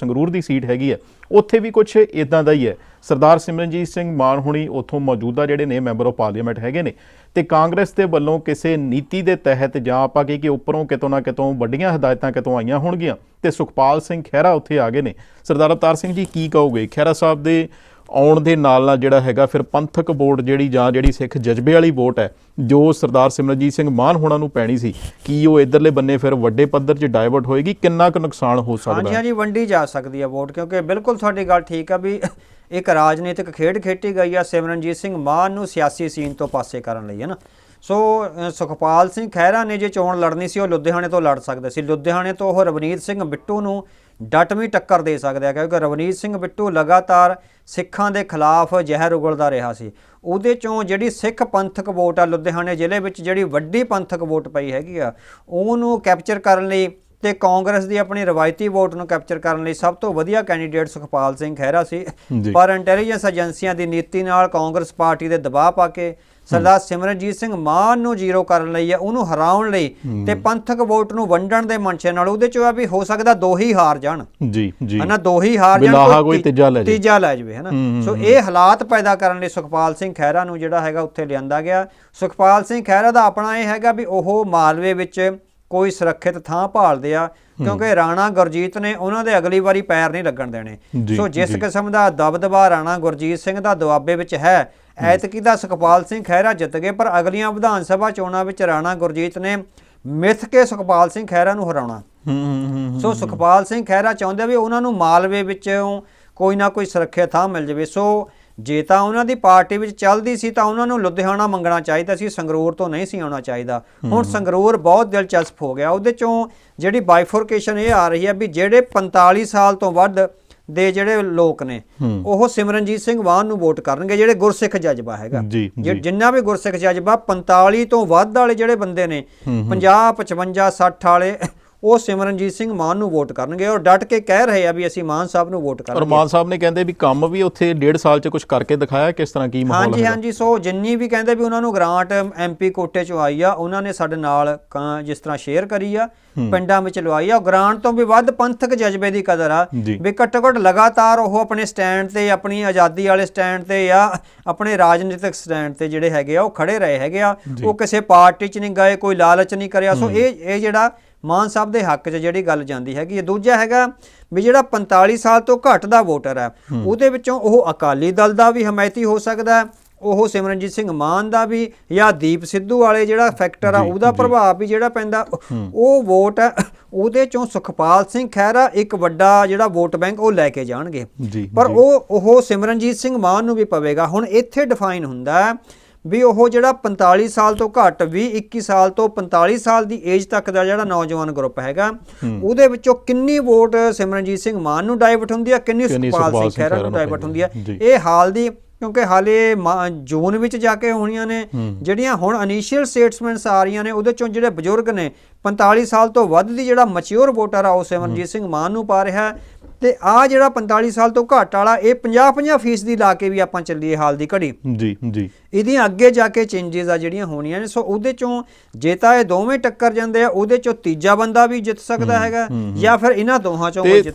ਸੰਗਰੂਰ ਦੀ seat ਹੈਗੀ ਹੈ। ਉੱਥੇ ਵੀ ਕੁਝ ਇਦਾਂ ਦਾ ਹੀ ਹੈ। ਸਰਦਾਰ ਸਿਮਰਨਜੀਤ ਸਿੰਘ ਮਾਨ ਹੁਣੀ ਉੱਥੋਂ ਮੌਜੂਦਾ ਜਿਹੜੇ ਨੇ ਮੈਂਬਰ ਆਫ ਪਾਰਲੀਮੈਂਟ ਹੈਗੇ ਨੇ ਤੇ ਕਾਂਗਰਸ ਦੇ ਵੱਲੋਂ ਕਿਸੇ ਨੀਤੀ ਦੇ ਤਹਿਤ ਜਾਂ ਆਪਾਂ ਕਹੀ ਕਿ ਉੱਪਰੋਂ ਕਿਤੋਂ ਨਾ ਕਿਤੋਂ ਵੱਡੀਆਂ ਹਦਾਇਤਾਂ ਕਿਤੋਂ ਆਈਆਂ ਹੋਣਗੀਆਂ ਤੇ ਸੁਖਪਾਲ ਸਿੰਘ ਖਹਿਰਾ ਉੱਥੇ ਆ ਗਏ ਨੇ। ਸਰਦਾਰ ਅਵਤਾਰ ਸਿੰਘ ਜੀ ਕੀ ਕਹੋਗੇ? ਖਹਿਰਾ ਸਾਹਿਬ ਦੇ ਆਉਣ ਦੇ ਨਾਲ ਨਾਲ ਜਿਹੜਾ ਹੈਗਾ ਫਿਰ ਪੰਥਕ ਵੋਟ ਜਿਹੜੀ ਜਾਂ ਜਿਹੜੀ ਸਿੱਖ ਜਜ਼ਬੇ ਵਾਲੀ ਵੋਟ ਹੈ, ਜੋ ਸਰਦਾਰ ਸਿਮਰਨਜੀਤ ਸਿੰਘ ਮਾਨ ਹੋਣਾ ਨੂੰ ਪੈਣੀ ਸੀ, ਕੀ ਉਹ ਇਧਰਲੇ ਬੰਨੇ ਫਿਰ ਵੱਡੇ ਪੱਧਰ 'ਚ ਡਾਇਵਰਟ ਹੋਏਗੀ? ਕਿੰਨਾ ਕੁ ਨੁਕਸਾਨ ਹੋ ਸਕਦਾ ਹਾਂਜੀ ਹਾਂਜੀ, ਵੰਡੀ ਜਾ ਸਕਦੀ ਹੈ ਵੋਟ, ਕਿਉਂਕਿ ਬਿਲਕੁਲ ਤੁਹਾਡੀ ਗੱਲ ਠੀਕ ਆ ਵੀ ਇੱਕ ਰਾਜਨੀਤਿਕ ਖੇਡ ਖੇਡੀ ਗਈ ਆ ਸਿਮਰਨਜੀਤ ਸਿੰਘ ਮਾਨ ਨੂੰ ਸਿਆਸੀ ਸੀਨ ਤੋਂ ਪਾਸੇ ਕਰਨ ਲਈ, ਹੈ ਨਾ? ਸੋ ਸੁਖਪਾਲ ਸਿੰਘ ਖਹਿਰਾ ਨੇ ਜੇ ਚੋਣ ਲੜਨੀ ਸੀ, ਉਹ ਲੁਧਿਆਣੇ ਤੋਂ ਲੜ ਸਕਦੇ ਸੀ। ਲੁਧਿਆਣੇ ਤੋਂ ਉਹ ਰਵਨੀਤ ਸਿੰਘ ਬਿੱਟੂ ਨੂੰ ਡਟਵੀਂ ਟੱਕਰ ਦੇ ਸਕਦੇ ਆ, ਕਿਉਂਕਿ ਰਵਨੀਤ ਸਿੰਘ ਬਿੱਟੂ ਲਗਾਤਾਰ ਸਿੱਖਾਂ ਦੇ ਖਿਲਾਫ ਜ਼ਹਿਰ ਉਗਲਦਾ ਰਿਹਾ ਸੀ। ਉਹਦੇ ਚੋਂ ਜਿਹੜੀ ਸਿੱਖ ਪੰਥਕ ਵੋਟ ਆ, ਲੁਧਿਆਣੇ ਜ਼ਿਲ੍ਹੇ ਵਿੱਚ ਜਿਹੜੀ ਵੱਡੀ ਪੰਥਕ ਵੋਟ ਪਈ ਹੈਗੀ ਆ, ਉਹਨੂੰ ਕੈਪਚਰ ਕਰਨ ਲਈ ਤੇ ਕਾਂਗਰਸ ਦੀ ਆਪਣੀ ਰਵਾਇਤੀ ਵੋਟ ਨੂੰ ਕੈਪਚਰ ਕਰਨ ਲਈ ਸਭ ਤੋਂ ਵਧੀਆ ਕੈਂਡੀਡੇਟ ਸੁਖਪਾਲ ਸਿੰਘ ਖਹਿਰਾ ਸੀ। ਪਰ ਇੰਟੈਲੀਜੈਂਸ ਏਜੰਸੀਆਂ ਦੀ ਨੀਤੀ ਨਾਲ ਕਾਂਗਰਸ ਪਾਰਟੀ ਦੇ ਦਬਾਅ ਪਾ ਕੇ ਸਰਦਾਰ ਸਿਮਰਨਜੀਤ ਸਿੰਘ ਮਾਨ ਨੂੰ ਜ਼ੀਰੋ ਕਰਨ ਲਈ ਆ ਉਹਨੂੰ ਹਰਾਉਣ ਲਈ ਤੇ ਪੰਥਕ ਵੋਟ ਨੂੰ ਵੰਡਣ ਦੇ ਮਨਸ਼ੇ ਨਾਲ ਉਹਦੇ ਚ ਆ ਵੀ ਹੋ ਸਕਦਾ ਦੋ ਹੀ ਹਾਰ ਜਾਣ। ਜੀ ਜੀ। ਹਨਾ ਦੋ ਹੀ ਹਾਰ ਜਾਣ ਕੋਈ ਤੀਜਾ ਲੈ ਜਾਏ। ਤੀਜਾ ਲੈ ਜਾਵੇ ਹਨਾ। ਸੋ ਇਹ ਹਾਲਾਤ ਪੈਦਾ ਕਰਨ ਲਈ ਸੁਖਪਾਲ ਸਿੰਘ ਖਹਿਰਾ ਨੂੰ ਜਿਹੜਾ ਹੈਗਾ ਉੱਥੇ ਲਿਆਂਦਾ ਗਿਆ। ਸੁਖਪਾਲ ਸਿੰਘ ਖਹਿਰਾ ਦਾ ਆਪਣਾ ਇਹ ਹੈਗਾ ਵੀ ਉਹ ਮਾਲਵੇ ਵਿੱਚ ਕੋਈ ਸੁਰੱਖਿਅਤ ਥਾਂ ਭਾਲਦੇ ਆ ਕਿਉਂਕਿ ਰਾਣਾ ਗੁਰਜੀਤ ਨੇ ਉਹਨਾਂ ਦੇ ਅਗਲੀ ਵਾਰੀ ਪੈਰ ਨਹੀਂ ਲੱਗਣ ਦੇਣੇ। ਸੋ ਜਿਸ। ਕਿਸਮ ਦਾ ਦਬਦਬਾ ਰਾਣਾ ਗੁਰਜੀਤ ਸਿੰਘ ਦਾ ਦੁਆਬੇ ਵਿੱਚ ਹੈ ਐਤਕੀ ਦਾ ਸੁਖਪਾਲ ਸਿੰਘ ਖਹਿਰਾ ਜਿੱਤ ਗਏ ਪਰ ਅਗਲੀਆਂ ਵਿਧਾਨ ਸਭਾ ਚੋਣਾਂ ਵਿੱਚ ਰਾਣਾ ਗੁਰਜੀਤ ਨੇ ਮਿੱਥ ਕੇ ਸੁਖਪਾਲ ਸਿੰਘ ਖਹਿਰਾ ਨੂੰ ਹਰਾਉਣਾ। ਸੋ ਸੁਖਪਾਲ ਸਿੰਘ ਖਹਿਰਾ ਚਾਹੁੰਦੇ ਵੀ ਉਹਨਾਂ ਨੂੰ ਮਾਲਵੇ ਵਿੱਚੋਂ ਕੋਈ ਨਾ ਕੋਈ ਸੁਰੱਖਿਆ ਥਾਂ ਮਿਲ ਜਾਵੇ। ਸੋ ਜੇ ਤਾਂ ਉਹਨਾਂ ਦੀ ਪਾਰਟੀ ਵਿੱਚ ਚੱਲਦੀ ਸੀ ਤਾਂ ਉਹਨਾਂ ਨੂੰ ਲੁਧਿਆਣਾ ਮੰਗਣਾ ਚਾਹੀਦਾ ਸੀ ਸੰਗਰੂਰ ਤੋਂ ਨਹੀਂ ਸੀ ਆਉਣਾ ਚਾਹੀਦਾ। ਹੁਣ ਸੰਗਰੂਰ ਬਹੁਤ ਦਿਲਚਸਪ ਹੋ ਗਿਆ। ਉਹਦੇ ਚੋਂ ਜਿਹੜੀ ਬਾਈਫੋਰਕੇਸ਼ਨ ਇਹ ਆ ਰਹੀ ਹੈ ਵੀ ਜਿਹੜੇ 45 ਸਾਲ ਤੋਂ ਵੱਧ ਦੇ ਜਿਹੜੇ ਲੋਕ ਨੇ। ਉਹ ਸਿਮਰਨਜੀਤ ਸਿੰਘ ਮਾਨ ਨੂੰ ਵੋਟ ਕਰਨਗੇ ਜਿਹੜੇ ਗੁਰਸਿੱਖ ਜਜ਼ਬਾ ਹੈਗਾ। ਜਿੰਨਾ ਵੀ ਗੁਰਸਿੱਖ ਜਜ਼ਬਾ 45 ਤੋਂ ਵੱਧ ਵਾਲੇ ਜਿਹੜੇ ਬੰਦੇ ਨੇ 50 55 60 ਵਾਲੇ ਉਹ ਸਿਮਰਨਜੀਤ ਸਿੰਘ ਮਾਨ ਨੂੰ ਵੋਟ ਕਰਨਗੇ ਔਰ ਡਟ ਕੇ ਕਹਿ ਰਹੇ ਆ ਵੀ ਅਸੀਂ ਮਾਨ ਸਾਹਿਬ ਨੂੰ ਵੋਟ ਔਰ ਕਰਾਂਗੇ ਮਾਨ ਸਾਹਿਬ ਨੇ ਕਹਿੰਦੇ ਵੀ ਕੰਮ ਵੀ ਉੱਥੇ ਡੇਢ ਸਾਲ 'ਚ ਕੁਝ ਕਰਕੇ ਦਿਖਾਇਆ ਕਿਸ ਤਰ੍ਹਾਂ ਕੀ ਮਾਹੌਲ ਹਾਂਜੀ ਹੈ ਹਾਂਜੀ ਸੋ ਜਿੰਨੀ ਵੀ ਕਹਿੰਦੇ ਵੀ ਉਹਨਾਂ ਨੂੰ ਗ੍ਰਾਂਟ ਐਮਪੀ ਕੋਟੇ ਚੋਂ ਆਈ ਆ ਉਹਨਾਂ ਨੇ ਸਾਡੇ ਨਾਲ ਜਿਸ ਤਰ੍ਹਾਂ ਸ਼ੇਅਰ ਕਰੀ ਆ ਪਿੰਡਾਂ ਵਿੱਚ ਲਵਾਈ ਆ ਗ੍ਰਾਂਟ ਤੋਂ ਵੀ ਵੱਧ ਪੰਥਕ ਜਜ਼ਬੇ ਦੀ ਕਦਰ ਆ। ਵੀ ਘੱਟੋ ਘੱਟ ਲਗਾਤਾਰ ਉਹ ਆਪਣੇ ਸਟੈਂਡ ਤੇ ਆਪਣੀ ਆਜ਼ਾਦੀ ਵਾਲੇ ਸਟੈਂਡ ਤੇ ਜਾਂ ਆਪਣੇ ਰਾਜਨੀਤਿਕ ਸਟੈਂਡ ਤੇ ਜਿਹੜੇ ਹੈਗੇ ਆ ਉਹ ਖੜੇ ਰਹੇ ਹੈਗੇ ਆ। ਉਹ ਕਿਸੇ ਪਾਰਟੀ 'ਚ ਨਹੀਂ ਗਏ ਕੋਈ ਲਾਲਚ ਨਹੀਂ ਕਰਿਆ। ਸੋ ਇਹ ਇਹ ਜਿਹੜਾ ਮਾਨ ਸਾਹਿਬ ਦੇ ਹੱਕ 'ਚ ਜਿਹੜੀ ਗੱਲ ਜਾਂਦੀ ਹੈਗੀ ਇਹ ਦੂਜਾ ਹੈਗਾ ਵੀ ਜਿਹੜਾ 45 ਸਾਲ ਤੋਂ ਘੱਟ ਦਾ ਵੋਟਰ ਹੈ ਉਹਦੇ ਵਿੱਚੋਂ ਉਹ ਅਕਾਲੀ ਦਲ ਦਾ ਵੀ ਹਮਾਇਤੀ ਹੋ ਸਕਦਾ ਹੈ ਉਹ ਸਿਮਰਨਜੀਤ ਸਿੰਘ ਮਾਨ ਦਾ ਵੀ ਜਾਂ ਦੀਪ ਸਿੱਧੂ ਵਾਲੇ ਜਿਹੜਾ ਫੈਕਟਰ ਆ ਉਹਦਾ। ਪ੍ਰਭਾਵ ਵੀ ਜਿਹੜਾ ਪੈਂਦਾ। ਉਹ ਵੋਟ ਉਹਦੇ ਚੋਂ ਸੁਖਪਾਲ ਸਿੰਘ ਖਹਿਰਾ ਇੱਕ ਵੱਡਾ ਜਿਹੜਾ ਵੋਟ ਬੈਂਕ ਉਹ ਲੈ ਕੇ ਜਾਣਗੇ। ਪਰ। ਉਹ ਉਹ ਸਿਮਰਨਜੀਤ ਸਿੰਘ ਮਾਨ ਨੂੰ ਵੀ ਪਵੇਗਾ। ਹੁਣ ਇੱਥੇ ਡਿਫਾਈਨ ਹੁੰਦਾ ਹੈ ਵੀ ਉਹ ਜਿਹੜਾ 45 ਸਾਲ ਤੋਂ ਘੱਟ ਵੀ 21 ਸਾਲ ਤੋਂ 45 ਸਾਲ ਦੀ ਏਜ ਤੱਕ ਦਾ ਜਿਹੜਾ ਨੌਜਵਾਨ ਗਰੁੱਪ ਹੈਗਾ ਉਹਦੇ ਵਿੱਚੋਂ ਕਿੰਨੀ ਵੋਟ ਸਿਮਰਨਜੀਤ ਸਿੰਘ ਮਾਨ ਨੂੰ ਡਾਈਵਰਟ ਹੁੰਦੀ ਹੈ ਕਿੰਨੀ ਸੁਖਪਾਲ ਸਿੰਘ ਖਹਿਰਾ ਨੂੰ ਡਾਈਵਰਟ ਹੁੰਦੀ ਹੈ। ਇਹ ਹਾਲ ਦੀ ਕਿਉਂਕਿ ਹਾਲੇ ਜੂਨ ਵਿੱਚ ਜਾ ਕੇ ਹੋਣੀਆਂ ਨੇ ਜਿਹੜੀਆਂ ਹੁਣ ਇਨੀਸ਼ੀਅਲ ਸਟੇਟਮੈਂਟਸ ਆ ਰਹੀਆਂ ਨੇ ਉਹਦੇ ਚੋਂ ਜਿਹੜੇ ਬਜ਼ੁਰਗ ਨੇ 45 ਸਾਲ ਤੋਂ ਵੱਧ ਦੀ ਜਿਹੜਾ ਮੈਚੁਰ ਵੋਟਰ ਆ ਉਹ ਸਿਮਰਨਜੀਤ ਸਿੰਘ ਮਾਨ ਨੂੰ ਪਾ ਰਿਹਾ। ਹੈ ਤੇ ਆ ਜਿਹੜਾ 45 ਸਾਲ ਤੋਂ ਘੱਟ ਵਾਲਾ ਇਹ 50-50 ਫੀਸਦੀ ਲਾ ਕੇ ਵੀ ਆਪਾਂ ਚੱਲੀਏ ਹਾਲ ਦੀ ਘੜੀ। ਜੀ ਜੀ। ਇਹਦੀਆਂ ਅੱਗੇ ਜਾ ਕੇ ਚੇਂਜਸ ਆ ਜਿਹੜੀਆਂ ਹੋਣੀਆਂ ਨੇ ਸੋ ਉਹਦੇ ਚੋਂ ਜੇ ਤਾਂ ਇਹ ਦੋਵੇਂ ਟੱਕਰ ਜਾਂਦੇ ਆ ਉਹਦੇ ਚੋਂ ਤੀਜਾ ਬੰਦਾ ਵੀ ਜਿੱਤ ਸਕਦਾ ਹੈਗਾ ਜਾਂ ਫਿਰ ਇਹਨਾਂ ਦੋਹਾਂ ਚੋਂ ਕੋਈ ਜਿੱਤ